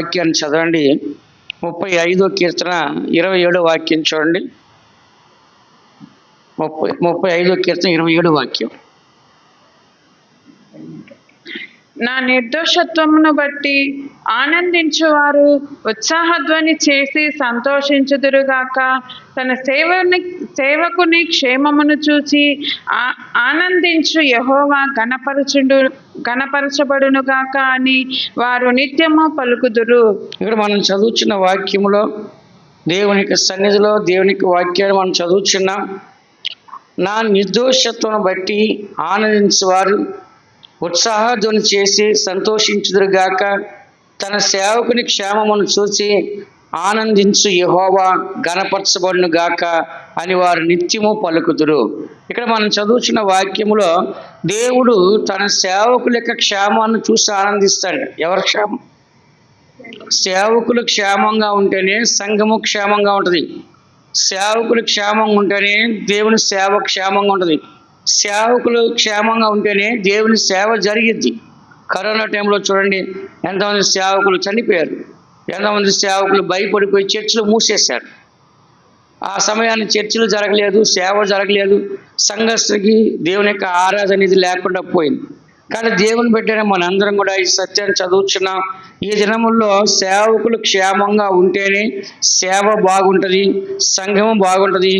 వాక్యాన్ని చదవండి. ముప్పై ఐదో కీర్తన ఇరవై ఏడో వాక్యం చూడండి. ముప్పై ముప్పై ఐదో కీర్తన ఇరవై ఏడో వాక్యం. నా నిర్దోషత్వమును బట్టి ఆనందించువారు ఉత్సాహధ్వని చేసి సంతోషించుదురుగాక. తన సేవని సేవకుని క్షేమమును చూచి ఆ- ఆనందించు యహోవా గణపరచుడు గణపరచబడునుగాక అని వారు నిత్యము పలుకుదురు. ఇక్కడ మనం చదువుతున్న వాక్యములో దేవుని యొక్క సన్నిధిలో దేవుని యొక్క వాక్యాన్ని మనం చదువుచున్నాం నా నిర్దోషత్వం బట్టి ఆనందించేవారు ఉత్సాహధ్వని చేసి సంతోషించుదురుగాక తన సేవకుని క్షేమమును చూసి ఆనందించు యహోవా గణపరచబడును గాక అని వారు నిత్యము పలుకుదురు. ఇక్కడ మనం చదువుతున్న వాక్యములో దేవుడు తన సేవకుల యొక్క క్షేమాన్ని చూసి ఆనందిస్తాడు. ఎవరి క్షేమం? సేవకులు క్షేమంగా ఉంటేనే సంఘము క్షేమంగా ఉంటుంది. సేవకులు క్షేమంగా ఉంటేనే దేవుని సేవ క్షేమంగా ఉంటుంది. సేవకులు క్షేమంగా ఉంటేనే దేవుని సేవ జరిగిద్ది. కరోనా టైంలో చూడండి ఎంతమంది సేవకులు చనిపోయారు. ఎంతమంది సేవకులు భయపడిపోయి చర్చిలు మూసేశారు. ఆ సమయాన్ని చర్చిలు జరగలేదు సేవ జరగలేదు. సంఘస్థకి దేవుని యొక్క ఆరాధన ఇది లేకుండా పోయింది. కానీ దేవుని పెట్టిన మనందరం కూడా ఈ సత్యాన్ని చదువుతున్నాం ఈ దినముల్లో సేవకులు క్షేమంగా ఉంటేనే సేవ బాగుంటుంది సంఘం బాగుంటుంది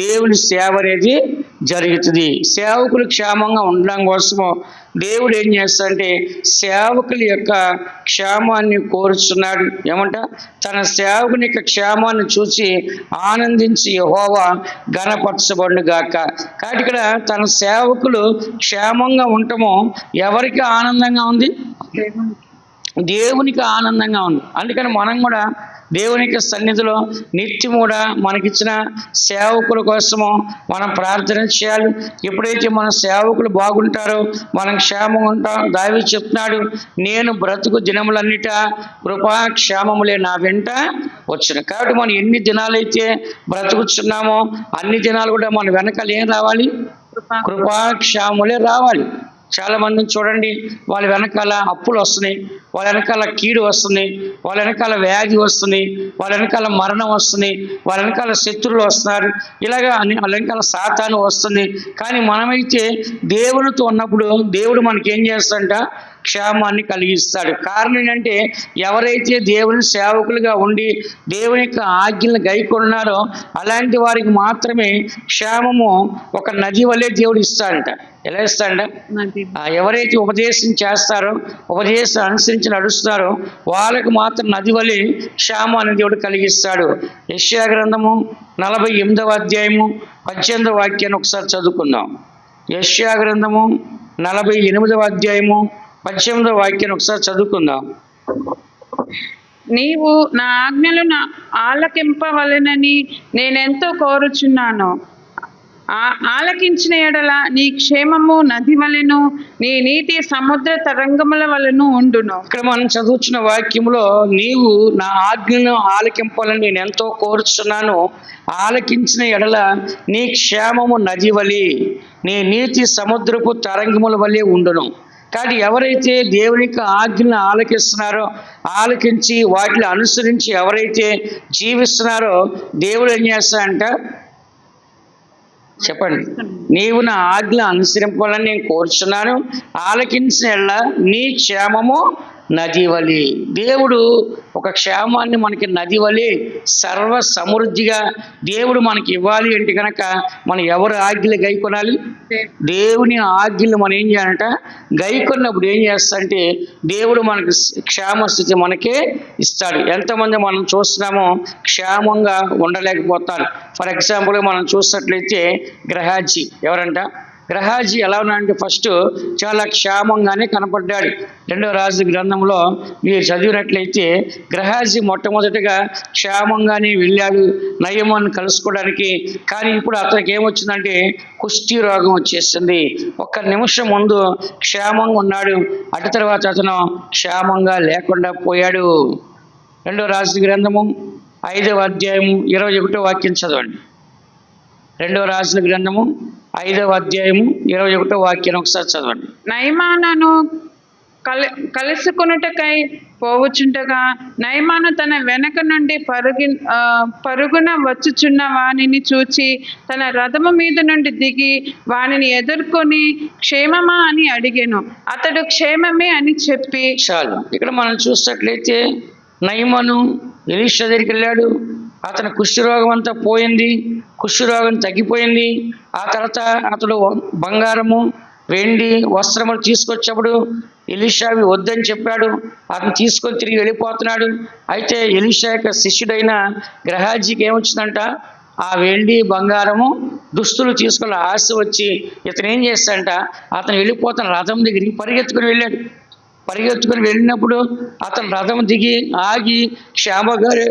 దేవుని సేవ అనేది జరుగుతుంది. సేవకులు క్షేమంగా ఉండడం కోసము దేవుడు ఏం చేస్తాడంటే సేవకుల యొక్క క్షేమాన్ని కోరుచున్నాడు. ఏమంట? తన సేవకుని యొక్క క్షేమాన్ని చూసి ఆనందించి హోవా గణపరచబడును గాక కాబట్టి ఇక్కడ తన సేవకులు క్షేమంగా ఉండటము ఎవరికి ఆనందంగా ఉంది? దేవునికి ఆనందంగా ఉంది. అందుకని మనం కూడా దేవుని యొక్క సన్నిధిలో నిత్యం కూడా మనకిచ్చిన సేవకుల కోసము మనం ప్రార్థన చేయాలి. ఎప్పుడైతే మన సేవకులు బాగుంటారో మనం క్షేమంగా ఉంటాం దావి చెప్తున్నాడు నేను బ్రతుకు దినములన్నిట కృపా క్షేమములే నా వెంట వచ్చును. కాబట్టి మనం ఎన్ని దినాలైతే బ్రతుకుతున్నామో అన్ని దినాలు కూడా మన వెనకాల ఏం రావాలి? కృపా కృపాక్షాములే రావాలి. చాలా మందిని చూడండి వాళ్ళ వెనకాల అప్పులు వస్తున్నాయి వాళ్ళ వెనకాల కీడు వస్తుంది వాళ్ళ వెనకాల వ్యాధి వస్తుంది వాళ్ళ వెనకాల మరణం వస్తుంది వాళ్ళ వెనకాల శత్రువులు వస్తున్నారు ఇలాగా అన్ని వాళ్ళ వెనకాల సాతాను వస్తుంది. కానీ మనమైతే దేవునితో ఉన్నప్పుడు దేవుడు మనకి ఏం చేస్తాడంట? క్షేమాన్ని కలిగిస్తాడు. కారణం ఏంటంటే ఎవరైతే దేవుని సేవకులుగా ఉండి దేవుని యొక్క ఆజ్ఞలను గైకొన్నారో అలాంటి వారికి మాత్రమే క్షేమము ఒక నది వల్లే దేవుడు ఇస్తాడంట? ఎలా ఆ ఎవరైతే ఉపదేశం చేస్తారో ఉపదేశం అనుసరించి నడుస్తారో వాళ్ళకు మాత్రం నది వలె క్షేమాన్ని దేవుడు కలిగిస్తాడు. యెషయా గ్రంథము నలభై ఎనిమిదవ అధ్యాయము పద్దెనిమిదవ వాక్యాన్ని ఒకసారి చదువుకుందాం. యెషయా గ్రంథము నలభై ఎనిమిదవ అధ్యాయము పద్దెనిమిదవ వాక్యాన్ని ఒకసారి చదువుకుందాం. నీవు నా ఆజ్ఞలను ఆలకింపవలెనని నేనెంతో కోరుచున్నాను. ఆలకించిన ఎడల నీ క్షేమము నది వలెను నీ నీతి సముద్ర తరంగముల వలెను ఉండును. ఇక్కడ మనం చదువుతున్న వాక్యంలో నీవు నా ఆజ్ఞను ఆలకింపాలని నేను ఎంతో కోరుచున్నాను. ఆలకించిన ఎడల నీ క్షేమము నది వలి నీ నీతి సముద్రపు తరంగముల వలె ఉండును. కానీ ఎవరైతే దేవునికి ఆజ్ఞను ఆలకిస్తున్నారో ఆలకించి వాటిని అనుసరించి ఎవరైతే జీవిస్తున్నారో దేవుడు ఏం చేస్తాడంట? చెప్పండి. నీవు నా ఆజ్ఞ అనుసరింపాలని నేను కోరుచున్నాను. ఆలకించిన నీ క్షేమము నది వలి. దేవుడు ఒక క్షేమాన్ని మనకి నది వలి సర్వ సమృద్ధిగా దేవుడు మనకి ఇవ్వాలి అంటే కనుక మనం ఎవరు ఆజ్ఞలు గైకొనాలి దేవుని ఆజ్ఞలు మనం ఏం చేయాలంట? గైకొన్నప్పుడు ఏం చేస్తాడంటే దేవుడు మనకి క్షేమ స్థితి మనకే ఇస్తాడు. ఎంతమంది మనం చూస్తున్నామో క్షేమంగా ఉండలేకపోతారు. ఫర్ ఎగ్జాంపుల్ మనం చూసినట్లయితే గ్రహాజీ ఎవరంట? గ్రహాజీ ఎలా ఉన్నాడంటే ఫస్ట్ చాలా క్షేమంగానే కనపడ్డాడు. రెండవ రాజు గ్రంథంలో మీరు చదివినట్లయితే గ్రహాజీ మొట్టమొదటిగా క్షేమంగానే వెళ్ళాడు నయమాన్ని కలుసుకోవడానికి. కానీ ఇప్పుడు అతనికి ఏమొచ్చిందంటే కుష్టి రోగం వచ్చేసింది. ఒక్క నిమిషం ముందు క్షేమంగా ఉన్నాడు. అటు తర్వాత అతను క్షేమంగా లేకుండా పోయాడు. రెండో రాజు గ్రంథము ఐదవ అధ్యాయము ఇరవై ఒకటో వాక్యం చదవండి. రెండవ రాజుల గ్రంథము ఐదవ అధ్యాయము ఇరవై ఒకటో వాక్యం ఒకసారి చదవండి. నయమానను కలి కలుసుకొనుటకై పోవుచుండగా నయమాను తన వెనక నుండి పరుగి పరుగున వచ్చుచున్న వానిని చూచి తన రథము మీద నుండి దిగి వానిని ఎదుర్కొని క్షేమమా అని అడిగాను. అతడు క్షేమమే అని చెప్పి చాలు ఇక్కడ మనం చూసినట్లయితే నయమను ఎలీషా దగ్గరికి వెళ్ళాడు. అతని కుష్ఠరోగం అంతా పోయింది. కుష్ఠరోగం తగ్గిపోయింది. ఆ తర్వాత అతడు బంగారము వెండి వస్త్రములు తీసుకొచ్చినప్పుడు ఎలీషా వద్దని చెప్పాడు. అతను తీసుకొని తిరిగి వెళ్ళిపోతున్నాడు. అయితే ఎలీషా యొక్క శిష్యుడైన గ్రహాజీకి ఏమొచ్చిందంట? ఆ వెండి బంగారము దుస్తులు తీసుకున్న ఆశ వచ్చి ఇతను ఏం చేస్తాడంట? అతను వెళ్ళిపోతున్న రథం దగ్గరికి పరిగెత్తుకుని వెళ్ళాడు. పరిగెత్తుకుని వెళ్ళినప్పుడు అతను రథం దిగి ఆగి క్షేమగారు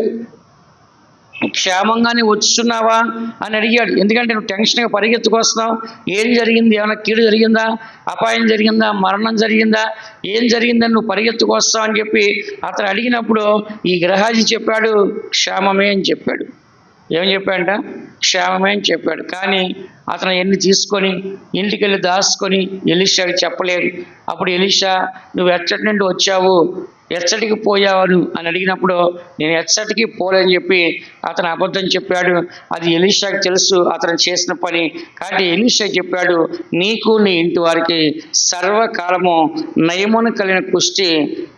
క్షేమంగానే వచ్చున్నావా అని అడిగాడు. ఎందుకంటే నువ్వు టెన్షన్గా పరిగెత్తుకొస్తున్నావు ఏం జరిగింది? ఏమైనా కీడు జరిగిందా? అపాయం జరిగిందా? మరణం జరిగిందా? ఏం జరిగిందని నువ్వు పరిగెత్తుకొస్తావు అని చెప్పి అతను అడిగినప్పుడు ఈ గ్రహాజీ చెప్పాడు క్షేమమే అని చెప్పాడు. ఏం చెప్పాడంట? క్షేమమే అని చెప్పాడు. కానీ అతను ఎన్ని తీసుకొని ఇంటికి వెళ్ళి దాచుకొని ఎలీషాకి చెప్పలేదు. అప్పుడు ఎలీషా నువ్వు ఎచ్చటి నుండి వచ్చావు? ఎచ్చటికి పోయావను అని అడిగినప్పుడు నేను ఎచ్చటికి పోలేని చెప్పి అతను అబద్ధం చెప్పాడు. అది ఎలీషాకి తెలుసు అతను చేసిన పని. కాబట్టి ఎలీషా చెప్పాడు నీకు నీ ఇంటి వారికి సర్వకాలము నయమును కలిగిన కుష్టి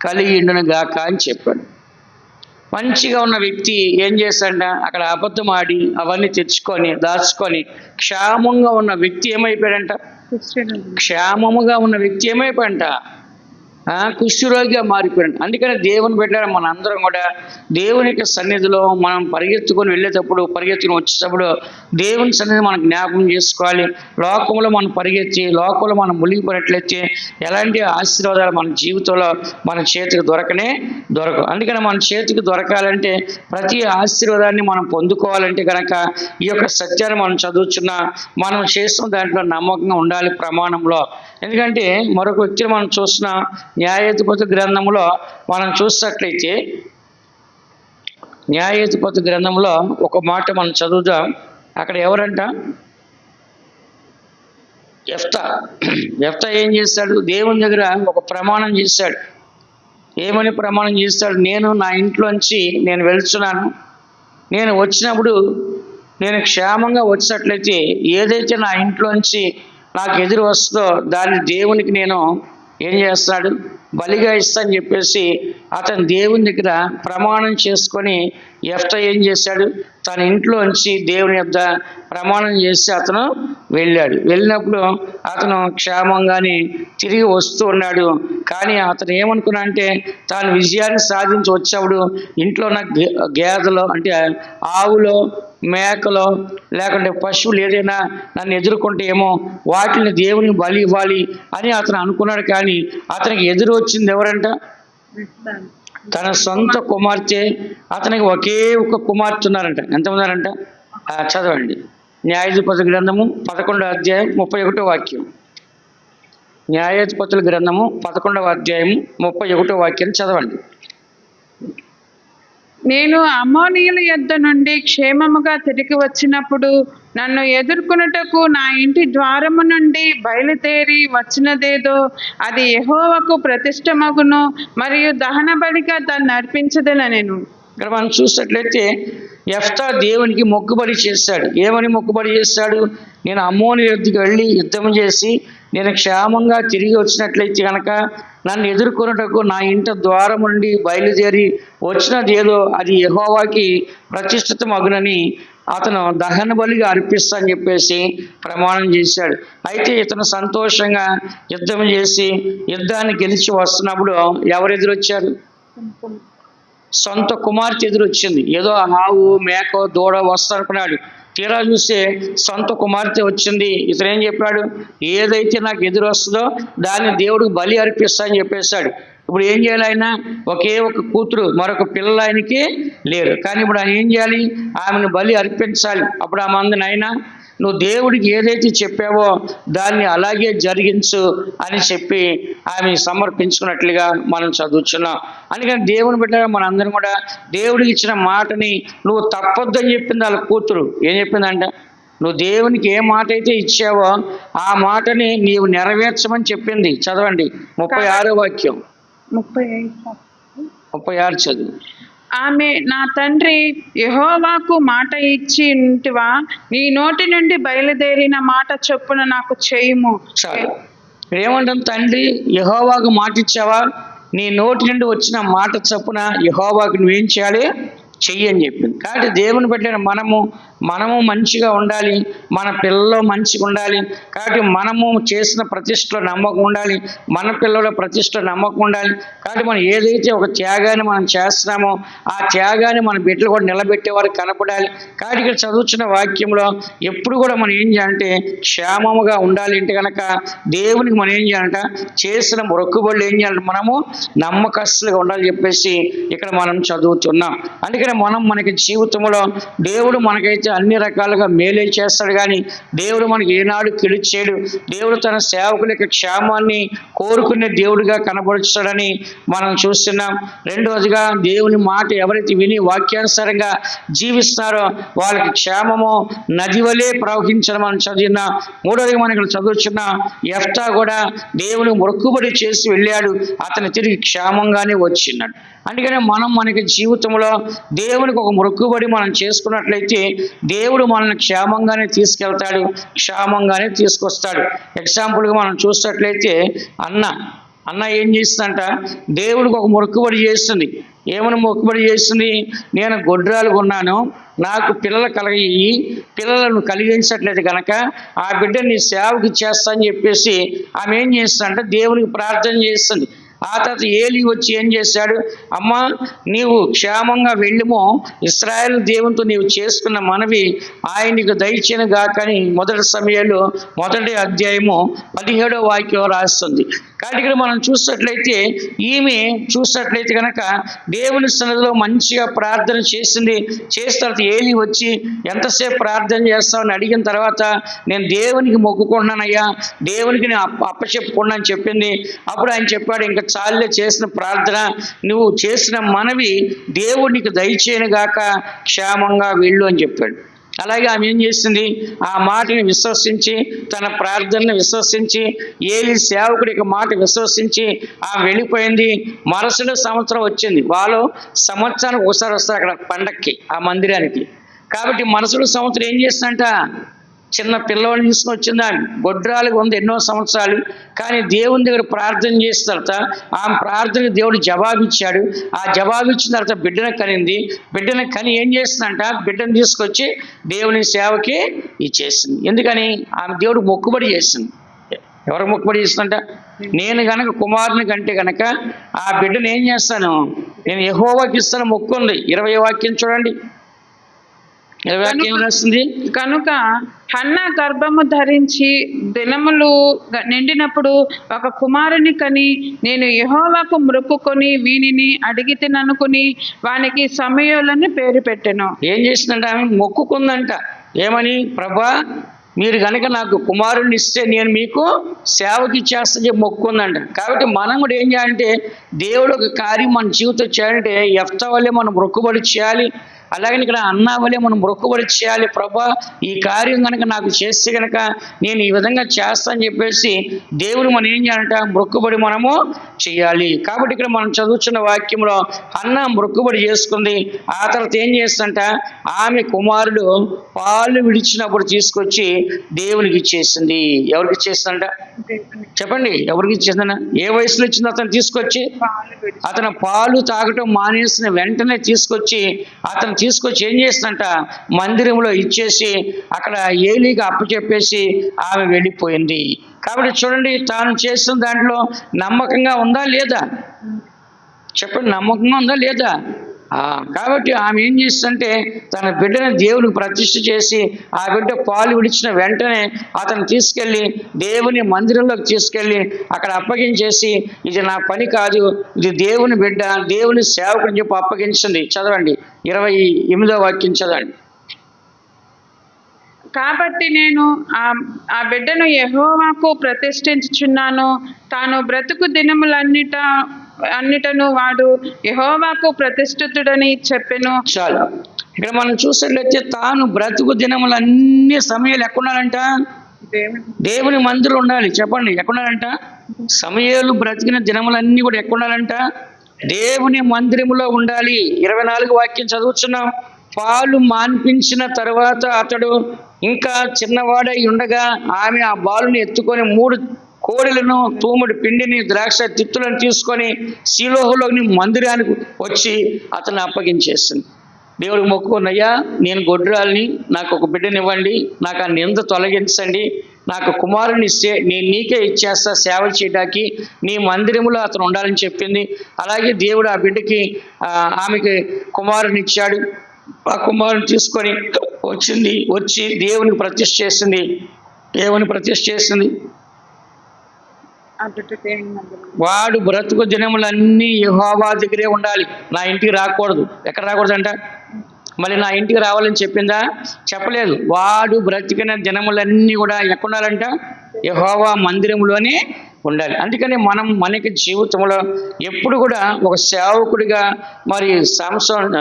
కలిగి ఉండును గాక అని చెప్పాడు. మంచిగా ఉన్న వ్యక్తి ఏం చేశాడంట అక్కడ అబద్ధం ఆడి అవన్నీ తెచ్చుకొని దాచుకొని క్షేమంగా ఉన్న వ్యక్తి ఏమైపోయాడంట? క్షేమముగా ఉన్న వ్యక్తి ఏమైపోయాడంట? కుష్ఠరోగిగా మారిపోయాడు. అందుకని దేవుని పెట్టారు మన అందరం కూడా దేవుని యొక్క సన్నిధిలో మనం పరిగెత్తుకొని వెళ్ళేటప్పుడు పరిగెత్తుకుని వచ్చేటప్పుడు దేవుని సన్నిధి మనం జ్ఞాపకం చేసుకోవాలి. లోకంలో మనం పరిగెత్తి లోకంలో మనం మునిగిపోయినట్లయితే ఎలాంటి ఆశీర్వాదాలు మన జీవితంలో మన చేతికి దొరకనే దొరకవు. అందుకని మన చేతికి దొరకాలంటే ప్రతి ఆశీర్వాదాన్ని మనం పొందుకోవాలంటే కనుక ఈ యొక్క సత్యాన్ని మనం చదువుతున్న మనం చేస్తున్న దాంట్లో నమ్మకంగా ఉండాలి ప్రమాణంలో. ఎందుకంటే మరొక వ్యక్తిని మనం చూసిన న్యాయాధిపతి గ్రంథంలో మనం చూసినట్లయితే న్యాయాధిపతి గ్రంథంలో ఒక మాట మనం చదువుదాం. అక్కడ ఎవరంట? ఎఫ్తా ఎఫ్తా ఏం చేస్తాడు? దేవుని దగ్గర ఒక ప్రమాణం చేశాడు ఏమని ప్రమాణం చేస్తాడు? నేను నా ఇంట్లోంచి నేను వెళ్తున్నాను. నేను వచ్చినప్పుడు నేను క్షేమంగా వచ్చినట్లయితే ఏదైతే నా ఇంట్లోంచి నాకు ఎదురు వస్తుందో దాన్ని దేవునికి నేను ఏం చేస్తాడు? బలిగా ఇస్తా అని చెప్పేసి అతను దేవుని దగ్గర ప్రమాణం చేసుకొని ఎఫ్ట ఏం చేశాడు? తన ఇంట్లోంచి దేవుని యొద్ద ప్రమాణం చేసి అతను వెళ్ళాడు. వెళ్ళినప్పుడు అతను క్షేమంగానే తిరిగి వస్తూ ఉన్నాడు. కానీ అతను ఏమనుకున్నా అంటే తాను విజయాన్ని సాధించి వచ్చేప్పుడు ఇంట్లో ఉన్న గేదలో అంటే ఆవులో మేకలో లేకుంటే పశువులు ఏదైనా నన్ను ఎదుర్కొంటే ఏమో వాటిని దేవుని బలి ఇవ్వాలి అని అతను అనుకున్నాడు కానీ అతనికి ఎదురు వచ్చింది ఎవరంట? తన సొంత కుమార్తె. అతనికి ఒకే ఒక కుమార్తె ఉన్నారంట. ఎంతమంది ఉన్నారంట చదవండి. న్యాయాధిపతి గ్రంథము పదకొండవ అధ్యాయం ముప్పై ఒకటో వాక్యం. న్యాయాధిపతుల గ్రంథము పదకొండవ అధ్యాయం ముప్పై ఒకటో వాక్యాన్ని చదవండి. నేను అమోనీయుల యొద్ద నుండి క్షేమముగా తిరిగి వచ్చినప్పుడు నన్ను ఎదుర్కొనుటకు నా ఇంటి ద్వారము నుండి బయలుదేరి వచ్చినదేదో అది యహోవకు ప్రతిష్టమగును మరియు దహన బలిగా దాన్ని అర్పించదన నేను. ఇక్కడ మనం చూసినట్లయితే ఎఫ్తా దేవునికి మొక్కుబడి చేశాడు ఏమని మొక్కుబడి చేశాడు నేను అమ్మోని యుద్ధకి వెళ్ళి యుద్ధం చేసి నేను క్షేమంగా తిరిగి వచ్చినట్లయితే కనుక నన్ను ఎదుర్కొనుటకు నా ఇంట ద్వారం నుండి బయలుదేరి వచ్చినది ఏదో అది యహోవాకి ప్రతిష్ఠిత మగునని అతను దహన బలిగా అర్పిస్తా అని చెప్పేసి ప్రమాణం చేశాడు. అయితే ఇతను సంతోషంగా యుద్ధం చేసి యుద్ధాన్ని గెలిచి వస్తున్నప్పుడు ఎవరు ఎదురొచ్చారు? సొంత కుమార్తె ఎదురొచ్చింది. ఏదో ఆవు మేక దూడ వస్తానుకున్నాడు. తీరా చూస్తే సొంత కుమార్తె వచ్చింది. ఇతను ఏం చెప్పాడు? ఏదైతే నాకు ఎదురు వస్తుందో దాన్ని దేవుడికి బలి అర్పిస్తా అని చెప్పేశాడు. ఇప్పుడు ఏం చేయాలి ఆయన? ఒకే ఒక కూతురు మరొక పిల్లలు ఆయనకి లేరు. కానీ ఇప్పుడు ఆయన ఏం చేయాలి? ఆమెను బలి అర్పించాలి. అప్పుడు ఆమె అంది నాయనా నువ్వు దేవుడికి ఏదైతే చెప్పావో దాన్ని అలాగే జరిగించు అని చెప్పి ఆమె సమర్పించుకున్నట్లుగా మనం చదువుతున్నాం అందుకని దేవుని బిడ్డ మన అందరం కూడా దేవుడికి ఇచ్చిన మాటని నువ్వు తప్పొద్దని చెప్పింది వాళ్ళ కూతురు. ఏం చెప్పిందంట? నువ్వు దేవునికి ఏ మాట అయితే ఇచ్చావో ఆ మాటని నీవు నెరవేర్చమని చెప్పింది. చదవండి. ముప్పై ఆరో వాక్యం. ముప్పై ముప్పై ఆరు చదువు. ఆమె నా తండ్రి యహోవాకు మాట ఇచ్చి ఇంటివా నీ నోటి నుండి బయలుదేరిన మాట చొప్పున నాకు చేయము. చాలు. ఏమంటాం తండ్రి? యహోవాకు మాట ఇచ్చావా? నీ నోటి నుండి వచ్చిన మాట చొప్పున యహోవాకు నువ్వేం చేయాలి? చెయ్యి అని చెప్పింది. కాబట్టి దేవుని పెట్టిన మనము మనము మంచిగా ఉండాలి మన పిల్లలు మంచిగా ఉండాలి. కాబట్టి మనము చేసిన ప్రతిష్టలో నమ్మకం ఉండాలి మన పిల్లల ప్రతిష్టలో నమ్మకం ఉండాలి. కాబట్టి మనం ఏదైతే ఒక త్యాగాన్ని మనం చేస్తున్నామో ఆ త్యాగాన్ని మన బిడ్డలు కూడా నిలబెట్టేవారు కనపడాలి. కాబట్టి ఇక్కడ చదువుతున్న వాక్యంలో ఎప్పుడు కూడా మనం ఏం చేయాలంటే క్షేమముగా ఉండాలి అంటే కనుక దేవునికి మనం ఏం చేయాలంట? చేసిన మొక్కుబడులు ఏం చేయాలంటే మనము నమ్మకస్తులుగా ఉండాలని చెప్పేసి ఇక్కడ మనం చదువుతున్నాం. అందుకనే మనం మనకి జీవితంలో దేవుడు మనకైతే అన్ని రకాలుగా మేలే చేస్తాడు కానీ దేవుడు మనకి ఏనాడు చేయడు దేవుడు తన సేవకుల యొక్క క్షేమాన్ని కోరుకునే దేవుడిగా కనబరుస్తాడని మనం చూస్తున్నాం. రెండవదిగా దేవుని మాట ఎవరైతే విని వాక్యానుసారంగా జీవిస్తారో వాళ్ళకి క్షేమము నది వలె ప్రవహించడం మనం చదివిన మూడవదిగా మనం ఇక్కడ చదువుతున్న ఎఫ్తా కూడా దేవుని మొక్కుబడి చేసి వెళ్ళాడు. అతను తిరిగి క్షేమంగానే వచ్చిన్నాడు అందుకనే మనం మనకి జీవితంలో దేవునికి ఒక మొక్కుబడి మనం చేసుకున్నట్లయితే దేవుడు మనల్ని క్షేమంగానే తీసుకెళ్తాడు క్షేమంగానే తీసుకొస్తాడు. ఎగ్జాంపుల్గా మనం చూసినట్లయితే అన్న అన్న ఏం చేస్తుందంట? దేవుడికి ఒక మొక్కుబడి చేస్తుంది. ఏమని మొక్కుబడి చేస్తుంది? నేను గొడ్రాలు కొన్నాను నాకు పిల్లలు కలిగి పిల్లలను కలిగించట్లేదు కనుక ఆ బిడ్డ నీ సేవకి చేస్తా అని చెప్పేసి ఆమె ఏం చేస్తుందంటే? దేవునికి ప్రార్థన చేస్తుంది. ఆ తర్వాత ఏలి వచ్చి ఏం చేశాడు? అమ్మా నీవు క్షేమంగా వెళ్ళుమో ఇస్రాయల్ దేవునితో నీవు చేసుకున్న మనవి ఆయనకు దయచేను గాకని మొదటి సమయంలో మొదటి అధ్యాయము పదిహేడో వాక్యం రాస్తుంది. కాబట్టి ఇక్కడ మనం చూసినట్లయితే ఈమె చూసినట్లయితే కనుక దేవుని సన్నిధిలో మంచిగా ప్రార్థన చేసింది. చేసిన తర్వాత ఏలి వచ్చి ఎంతసేపు ప్రార్థన చేస్తామని అడిగిన తర్వాత నేను దేవునికి మొక్కుకుంటున్నానయ్యా. దేవునికి నేను అప్ప అప్పచెప్పుకున్నా అని చెప్పింది. అప్పుడు ఆయన చెప్పాడు ఇంకా చాలే చేసిన ప్రార్థన నువ్వు చేసిన మనవి దేవుడికి దయచేయను గాక క్షేమంగా వెళ్ళు అని చెప్పాడు. అలాగే ఆమె ఏం చేసింది? ఆ మాటని విశ్వసించి తన ప్రార్థనను విశ్వసించి ఏలి సేవకుడి మాట విశ్వసించి ఆ వెళ్ళిపోయింది. మరుసటి సంవత్సరం వచ్చింది. వాళ్ళు సంవత్సరానికి ఒకసారి వస్తారు అక్కడ పండక్కి ఆ మందిరానికి. కాబట్టి మరుసటి సంవత్సరం ఏం చేస్తుందంట చిన్న పిల్లవాడి తీసుకుని వచ్చింది ఆమె. గొడ్రాలకు ఉంది ఎన్నో సంవత్సరాలు. కానీ దేవుని దగ్గర ప్రార్థన చేసిన తర్వాత ఆమె ప్రార్థనకు దేవుడు జవాబు ఇచ్చాడు ఆ జవాబు ఇచ్చిన తర్వాత బిడ్డను కనింది. బిడ్డను కని ఏం చేస్తుందంట బిడ్డను తీసుకొచ్చి దేవుని సేవకి ఇచ్చేసింది. ఎందుకని? ఆమె దేవుడు మొక్కుబడి చేసింది. ఎవరు మొక్కుబడి చేస్తుందంట నేను గనక కుమారుని కంటే గనక ఆ బిడ్డను ఏం చేస్తాను? నేను యహోవాకి ఇస్తాను మొక్కు ఉంది. ఇరవై వాక్యం చూడండి. వాక్యం రాస్తుంది? కనుక హన్న గర్భము ధరించి దినములు నిండినప్పుడు ఒక కుమారుని కని నేను యెహోవాకు మొక్కుకొని వీనిని అడిగి తిననుకుని వానికి సమయంలోని పేరు పెట్టెను. ఏం చేసిందంట ఆమె మొక్కుకుందంట. ఏమని? ప్రభా మీరు కనుక నాకు కుమారుడిని ఇస్తే నేను మీకు సేవకి ఇచ్చేస్తా చెప్పి మొక్కుకుందంట కాబట్టి మనం కూడా ఏం చేయాలంటే దేవుడు ఒక కార్యం మన జీవితం చేయాలంటే ఎఫ్త వల్లే మనం మొక్కుబడి చేయాలి. అలాగని ఇక్కడ అన్నా వల్లే మనం మొక్కుబడి చేయాలి. ప్రభా ఈ కార్యం కనుక నాకు చేస్తే కనుక నేను ఈ విధంగా చేస్తా అని చెప్పేసి దేవుడు మనం ఏం చేయాలంట? మొక్కుబడి మనము చేయాలి. కాబట్టి ఇక్కడ మనం చదువుతున్న వాక్యంలో అన్న మొక్కుబడి చేసుకుంది. ఆ తర్వాత ఏం చేస్తుందంట? ఆమె కుమారుడు పాలు విడిచినప్పుడు తీసుకొచ్చి దేవునికి ఇచ్చేసింది. ఎవరికి ఇచ్చేస్తుందంట చెప్పండి ఎవరికి ఇచ్చేసిందన్న? ఏ వయసులో ఇచ్చింది అతను తీసుకొచ్చి అతను పాలు తాగటం మానేసిన వెంటనే తీసుకొచ్చి అతను తీసుకొచ్చి ఏం చేసిందంట మందిరంలో ఇచ్చేసి అక్కడ ఏలిగా అప్పచెప్పేసి ఆమె వెళ్ళిపోయింది. కాబట్టి చూడండి తాను చేసిన దాంట్లో నమ్మకంగా ఉందా లేదా? చెప్పండి నమ్మకంగా ఉందా లేదా? కాబట్టి ఆమె ఏం చేస్తుంటే తన బిడ్డను దేవునికి ప్రతిష్ఠ చేసి ఆ బిడ్డ పాలు విడిచిన వెంటనే అతను తీసుకెళ్ళి దేవుని మందిరంలోకి తీసుకెళ్ళి అక్కడ అప్పగించేసి ఇది నా పని కాదు ఇది దేవుని బిడ్డ దేవుని సేవకుని చెప్పి అప్పగించింది. చదవండి. ఇరవై ఎనిమిదో వాక్యం చదవండి. కాబట్టి నేను ఆ ఆ బిడ్డను యహోవాకు ప్రతిష్ఠించుచున్నాను. తాను బ్రతుకు దినములన్నిట అన్నిటను వాడు యెహోవాకు ప్రతిష్ఠితుడని చెప్పెను. చాలు. ఇక్కడ మనం చూసినట్లయితే తాను బ్రతుకు దినములు అన్ని సమయాలు ఎక్కడున్నాడంట? దేవుని మందిరం ఉండాలి. చెప్పండి ఎక్కడున్నారంట సమయాలు బ్రతికిన దినములన్నీ కూడా ఎక్కడుండాలంట దేవుని మందిరములో ఉండాలి. ఇరవై నాలుగు వాక్యం చదువుతున్నాం పాలు మాన్పించిన తర్వాత అతడు ఇంకా చిన్నవాడై ఉండగా ఆమె ఆ బాలుని ఎత్తుకొని మూడు కోడెలను తూముడి పిండిని ద్రాక్ష తిత్తులను తీసుకొని శిలోహలోని మందిరానికి వచ్చి అతను అప్పగించేసింది. దేవుడికి మొక్కుకున్నయ్యా నేను గొడ్రాల్ని నాకు ఒక బిడ్డనివ్వండి నాకు ఆ నింద తొలగించండి నాకు కుమారుని ఇస్తే నేను నీకే ఇచ్చేస్తా సేవ చేయడానికి నీ మందిరములో అతను ఉండాలని చెప్పింది. అలాగే దేవుడు ఆ బిడ్డకి ఆమెకి కుమారుని ఇచ్చాడు. ఆ కుమారుని తీసుకొని వచ్చింది వచ్చి దేవునికి ప్రతిష్ఠ చేసింది దేవుని ప్రతిష్ఠ చేసింది ఆ బిడ్డ దేవుని మందిరం వాడు బ్రతుకు జనములన్నీ యహోవా దగ్గరే ఉండాలి. నా ఇంటికి రాకూడదు. ఎక్కడ రాకూడదంట? మళ్ళీ నా ఇంటికి రావాలని చెప్పిందా? చెప్పలేదు. వాడు బ్రతికిన జనములన్నీ కూడా ఎక్కడ ఉండాలంట? యహోవా మందిరంలోనే ఉండాలి. అందుకని మనం మనకి జీవితంలో ఎప్పుడు కూడా ఒక సేవకుడిగా మరి సంసం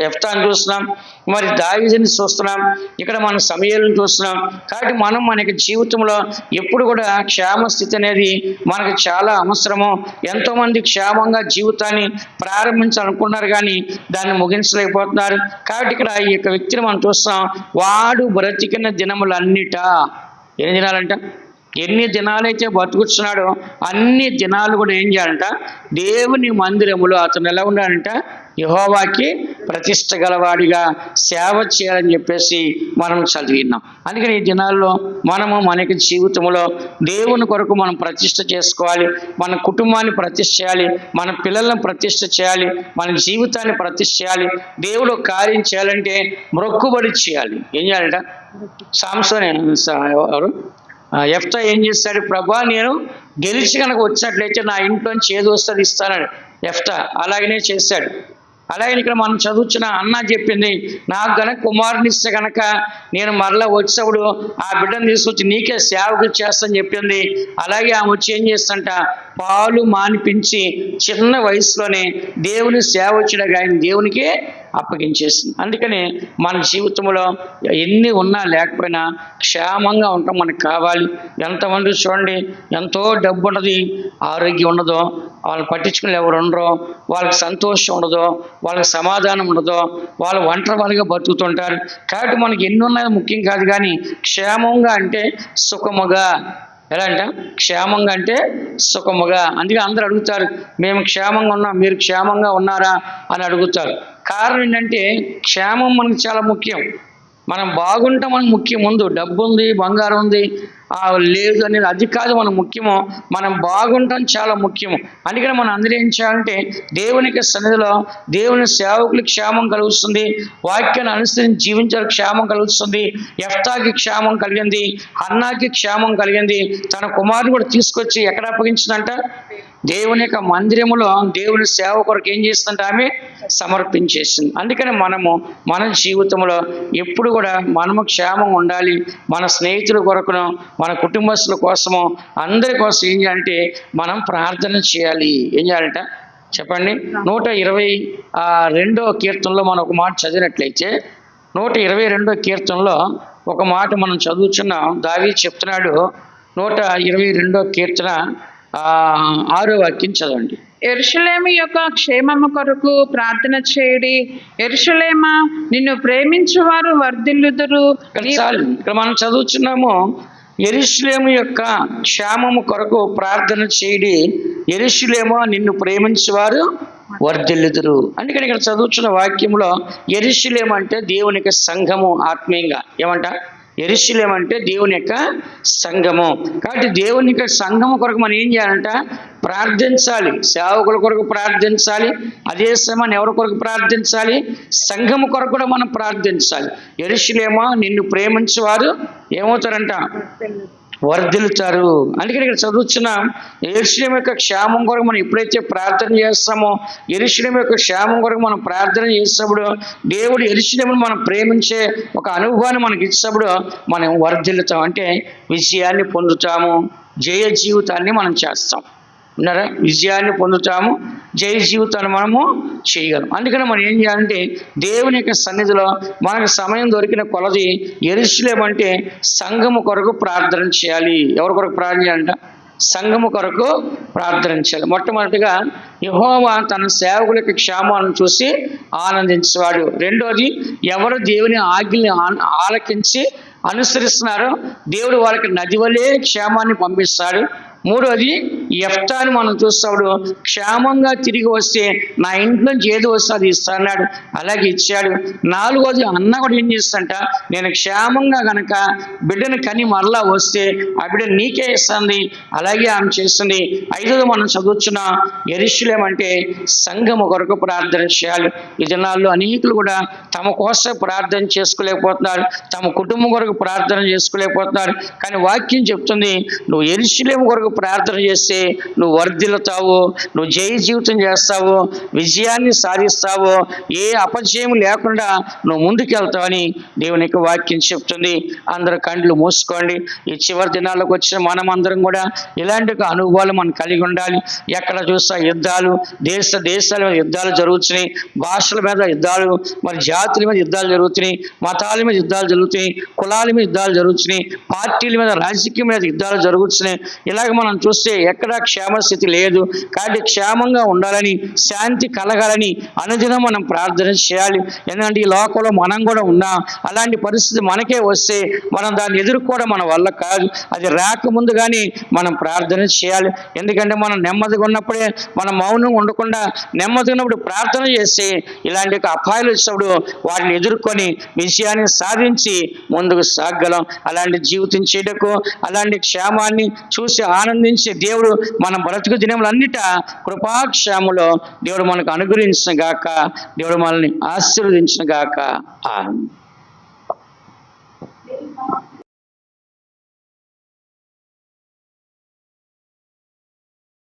ఎఫ్తాన్ని చూస్తున్నాం మరి దావిజని చూస్తున్నాం ఇక్కడ మన సమయాలను చూస్తున్నాం. కాబట్టి మనం మనకి జీవితంలో ఎప్పుడు కూడా క్షేమ స్థితి అనేది మనకు చాలా అవసరము. ఎంతోమంది క్షేమంగా జీవితాన్ని ప్రారంభించాలనుకున్నారు కానీ దాన్ని ముగించలేకపోతున్నారు. కాబట్టి ఇక్కడ ఈ యొక్క వ్యక్తిని మనం చూస్తాం వాడు బ్రతికిన దినములన్నిట. ఎన్ని దినాలంట? ఎన్ని దినాలైతే బతుకుతున్నాడో అన్ని దినాలు కూడా ఏం చేయాలంట? దేవుని మందిరములో అతను ఎలా ఉండాలంట? యహోవాకి ప్రతిష్ట గలవాడిగా సేవ చేయాలని చెప్పేసి మనం చదివినాం అందుకని ఈ దినాల్లో మనము మనకి జీవితంలో దేవుని కొరకు మనం ప్రతిష్ట చేసుకోవాలి. మన కుటుంబాన్ని ప్రతిష్ట చేయాలి. మన పిల్లలను ప్రతిష్ట చేయాలి. మన జీవితాన్ని ప్రతిష్ట చేయాలి. దేవుడు కార్యం చేయాలంటే మొక్కుబడి చేయాలి. ఏం చేయాలంట? సాంసోన్ ఎవరు? ఎఫ్తా ఏం చేస్తాడు? ప్రభా నేను గెలిచి కనుక వచ్చినట్లయితే నా ఇంట్లోంచి ఏది వస్తుంది ఇస్తానని. ఎఫ్తా అలాగనే చేశాడు అలాగే ఇక్కడ మనం చదువుతున్న అన్న చెప్పింది నాకు గనక కుమారుని ఇస్తే గనక నేను మరలా వచ్చినప్పుడు ఆ బిడ్డను తీసుకొచ్చి నీకే సేవకు చేస్తాను చెప్పింది. అలాగే ఆమె వచ్చి ఏం చేస్తంట పాలు మానిపించి చిన్న వయసులోనే దేవుని సేవ వచ్చిన ఆయన దేవునికే అప్పగించేసింది. అందుకని మన జీవితంలో ఎన్ని ఉన్నా లేకపోయినా క్షేమంగా ఉండటం మనకు కావాలి. ఎంతమంది చూడండి ఎంతో డబ్బు ఉన్నది ఆరోగ్యం ఉండదో వాళ్ళు పట్టించుకుని ఎవరు ఉండరో వాళ్ళకి సంతోషం ఉండదో వాళ్ళకి సమాధానం ఉండదో వాళ్ళు ఒంటరి వాళ్ళుగా బతుకుతుంటారు. కాబట్టి మనకి ఎన్ని ఉన్నాయో ముఖ్యం కాదు కానీ క్షేమంగా అంటే సుఖముగా ఎలా అంట క్షేమంగా అంటే సుఖముగా. అందుకే అందరూ అడుగుతారు మేము క్షేమంగా ఉన్నాం మీరు క్షేమంగా ఉన్నారా? అని అడుగుతారు. కారణం ఏంటంటే క్షేమం మనకు చాలా ముఖ్యం. మనం బాగుంటాం మనకు ముఖ్యం ముందు డబ్బు ఉంది బంగారం ఉంది లేదు అనేది అది కాదు మనం ముఖ్యము. మనం బాగుంటాం చాలా ముఖ్యము. అందుకని మనం అందరూ ఏం చేయాలంటే దేవునికి సన్నిధిలో దేవుని సేవకులకు క్షేమం కలుగుతుంది. వాక్యాన్ని అనుసరించి జీవించాలి క్షేమం కలుగుతుంది. ఎఫ్తాకి క్షేమం కలిగింది అన్నాకి క్షేమం కలిగింది. తన కుమారుడు కూడా తీసుకొచ్చి ఎక్కడ అప్పగించిందంట? దేవుని యొక్క మందిరములో దేవుని సేవ కొరకు ఏం చేస్తుంటే ఆమె సమర్పించేసింది. అందుకని మనము మన జీవితంలో ఎప్పుడు కూడా మనము క్షేమం ఉండాలి. మన స్నేహితుల కొరకును మన కుటుంబస్తుల కోసము అందరి కోసం ఏం చేయాలంటే మనం ప్రార్థన చేయాలి. ఏం చేయాలంట? చెప్పండి. నూట ఇరవై రెండో కీర్తనలో మనం ఒక మాట చదివినట్లయితే నూట ఇరవై రెండో కీర్తనలో ఒక మాట మనం చదువుతున్నాం దావి చెప్తున్నాడు నూట ఇరవై రెండో కీర్తన ఆరో వాక్యం చదవండి. ఎరుషలేము యొక్క క్షేమము కొరకు ప్రార్థన చేయడి. ఎరుషలేమ నిన్ను ప్రేమించువారు వర్ధిల్లుదురు. ఇక్కడ చాలు ఇక్కడ మనం చదువుతున్నాము ఎరుషులేము యొక్క క్షేమము కొరకు ప్రార్థన చేయడి. ఎరుషులేమో నిన్ను ప్రేమించేవారు వర్ధిల్లుదురు. అందుకని ఇక్కడ చదువుతున్న వాక్యంలో ఎరుషులేం అంటే దేవుని యొక్క సంఘము ఆత్మీయంగా. ఏమంట? ఎరుషులేం అంటే దేవుని యొక్క సంఘము. కాబట్టి దేవుని యొక్క సంఘము కొరకు మనం ఏం చేయాలంట? ప్రార్థించాలి. సేవకుల కొరకు ప్రార్థించాలి. అదే సమయాన్ని ఎవరి కొరకు ప్రార్థించాలి? సంఘము కొరకు కూడా మనం ప్రార్థించాలి. ఎరుషులేమో నిన్ను ప్రేమించేవారు ఏమవుతారంట? వర్ధిల్లుతారు. అందుకని ఇక్కడ చదువుతున్న ఎరుషులేం యొక్క క్షేమం కొరకు మనం ఎప్పుడైతే ప్రార్థన చేస్తామో ఎరుషులేం యొక్క క్షేమం కొరకు మనం ప్రార్థన చేసినప్పుడు దేవుడు ఎరుషులేమును మనం ప్రేమించే ఒక అనుభవాన్ని మనకి ఇచ్చినప్పుడు మనం వర్ధిల్లుతాం. అంటే విజయాన్ని పొందుతాము జయ జీవితాన్ని మనం చేస్తాం. ఉన్నారా? విజయాన్ని పొందుతాము జయ జీవితాన్ని మనము చేయగలం. అందుకని మనం ఏం చేయాలంటే దేవుని యొక్క సన్నిధిలో మనకు సమయం దొరికిన కొలది ఎరుసలేమంటే సంఘము కొరకు ప్రార్థన చేయాలి. ఎవరి కొరకు ప్రార్థన చేయాలంట? సంఘము కొరకు ప్రార్థన చేయాలి. మొట్టమొదటిగా యహోవా తన సేవకుల యొక్క క్షేమాలను చూసి ఆనందించేవాడు. రెండోది ఎవరు దేవుని ఆజ్ఞల్ని ఆలకించి అనుసరిస్తున్నారో దేవుడు వాళ్ళకి నది వలే క్షేమాన్ని పంపిస్తాడు. మూడోది ఎప్తాను మనం చూస్తాడు. క్షేమంగా తిరిగి వస్తే నా ఇంట్లోంచి ఏది వస్తే అది ఇస్తాడు అలాగే ఇచ్చాడు. నాలుగోది అన్న కూడా ఏం చేస్తంట నేను క్షేమంగా గనక బిడ్డను కని మరలా వస్తే ఆ బిడ్డ నీకే ఇస్తుంది. అలాగే ఆమె చేస్తుంది. ఐదోది మనం చదువుతున్న ఎరుషులేమంటే సంఘం కొరకు ప్రార్థన చేయాలి. ఈ దినాల్లో అనేకులు కూడా తమ కోసం ప్రార్థన చేసుకోలేకపోతున్నారు. తమ కుటుంబం కొరకు ప్రార్థన చేసుకోలేకపోతున్నారు. కానీ వాక్యం చెప్తుంది నువ్వు ఎరుషులేము కొరకు ప్రార్థన చేస్తే నువ్వు వర్ధిల్లుతావు నువ్వు జయ జీవితం చేస్తావు విజయాన్ని సాధిస్తావు ఏ అపజయం లేకుండా నువ్వు ముందుకెళ్తావని దేవుని యొక్క వాక్యం చెప్తుంది. అందరు కండ్లు మూసుకోండి. ఈ చివరి దినాలకు వచ్చిన మనమందరం కూడా ఇలాంటి అనుభవాలు మనం కలిగి ఉండాలి. ఎక్కడ చూస్తా యుద్ధాలు దేశ దేశాల మీద యుద్ధాలు జరుగుతున్నాయి. భాషల మీద యుద్ధాలు మరి జాతుల మీద యుద్ధాలు జరుగుతున్నాయి. మతాల మీద యుద్ధాలు జరుగుతున్నాయి. కులాల మీద యుద్ధాలు జరుగుతున్నాయి. పార్టీల మీద రాజకీయం మీద యుద్ధాలు జరుగుతున్నాయి. ఇలాగ మనం చూస్తే ఎక్కడ క్షేమస్థితి లేదు. కాబట్టి క్షేమంగా ఉండాలని శాంతి కలగాలని అనుదినం మనం ప్రార్థన చేయాలి. ఎందుకంటే ఈ లోకంలో మనం కూడా ఉన్నాం అలాంటి పరిస్థితి మనకే వస్తే మనం దాన్ని ఎదుర్కోవడం మన వల్ల కాదు. అది రాకముందు కానీ మనం ప్రార్థన చేయాలి. ఎందుకంటే మనం నెమ్మదిగా ఉన్నప్పుడే మనం మౌనం ఉండకుండా నెమ్మదిగా ఉన్నప్పుడు ప్రార్థన చేస్తే ఇలాంటి అపాయాలు వచ్చినప్పుడు వాటిని ఎదుర్కొని విషయాన్ని సాధించి ముందుకు సాగలం అలాంటి జీవితం చేయటకు అలాంటి క్షేమాన్ని చూసి ఆనందించే దేవుడు మనం బ్రతుకు దినములన్నిట కృపాక్షములో దేవుడు మనకు అనుగ్రహించిన గాక దేవుడు మనల్ని ఆశీర్వదించిన గాక ఆ